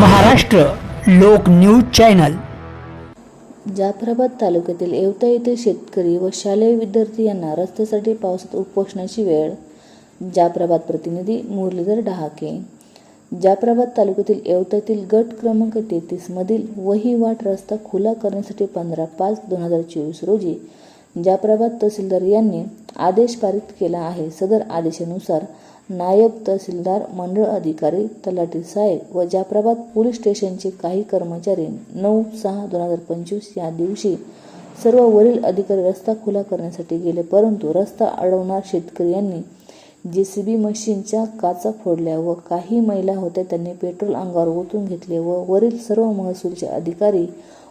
महाराष्ट्र लोक news channel. Jafrabad तालुक्यातील येवता येथे शेतकरी व शालेय विद्यार्थी यांना रस्त्यासाठी पावसात उपोषणाची वेळ. जाफराबाद प्रतिनिधी मुरलीधर डहाके. जाफराबाद तालुक्यातील येवतातील गट क्रमांक तेहतीस मधील वहिवाट रस्ता खुला करण्यासाठी पंधरा पाच दोन हजार चोवीस रोजी जाफराबाद तहसीलदार यांनी आदेश पारित केला आहे. सदर आदेशानुसार नायब तहसीलदार मंडळ अधिकारी तलाठी साहेब व जाफराबाद पोलीस स्टेशनचे काही कर्मचारी नऊ सहा दोन हजार पंचवीस या दिवशी सर्व वरील अधिकारी रस्ता खुला करण्यासाठी गेले परंतु रस्ता अडवणार शेतकरी यांनी जे सी बी मशीनच्या काचा फोडल्या व काही महिला होत्या त्यांनी पेट्रोल अंगावर ओतून घेतले व वरील सर्व महसूलचे अधिकारी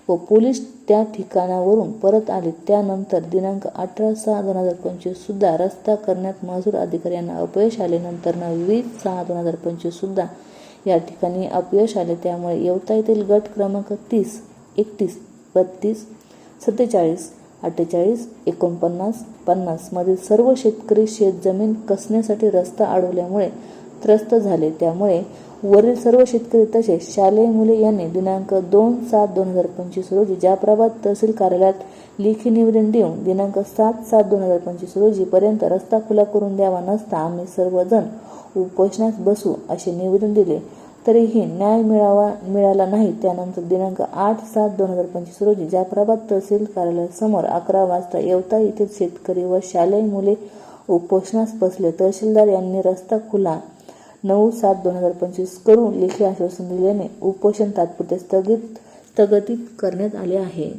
व पोलीस त्या ठिकाणावरून परत आले. त्यानंतर दिनांक अठरा सहा दोन हजार पंचवीस सुद्धा रस्ता करण्यात महसूल अधिकाऱ्यांना अपयश आले. नंतर वीस सहा दोन हजार पंचवीस सुद्धा या ठिकाणी अपयश आले. त्यामुळे येवता येथील गट क्रमांक तीस एकतीस बत्तीस सत्तेचाळीस अठ्ठेचाळीस एकोणपन्नास पन्नासमधील सर्व शेतकरी शेतजमीन कसण्यासाठी रस्ता अडवल्यामुळे त्रस्त झाले. त्यामुळे वरील सर्व शेतकरी तसेच शालेय मुले यांनी दिनांक दोन सात दोन हजार पंचवीस रोजी जाफराबाद तहसील कार्यालयात लेखी निवेदन देऊन दिनांक सात सात दोन हजार पंचवीस रोजीपर्यंत रस्ता खुला करून द्यावा नसता आम्ही सर्वजण उपोषणास बसू असे निवेदन दिले. तरीही न्याय मिळावा मिळाला नाही त्यानंतर दिनांक आठ सात दोन हजार पंचवीस रोजी जाफराबाद तहसील कार्यालयासमोर अकरा वाजता येवता येथील शेतकरी व शालेय मुले उपोषणास बसले. तहसीलदार यांनी रस्ता खुला नऊ सात दोन हजार पंचवीस करून लेखी आश्वासन दिल्याने उपोषण तात्पुरते स्थगित स्थगित करण्यात आले आहे.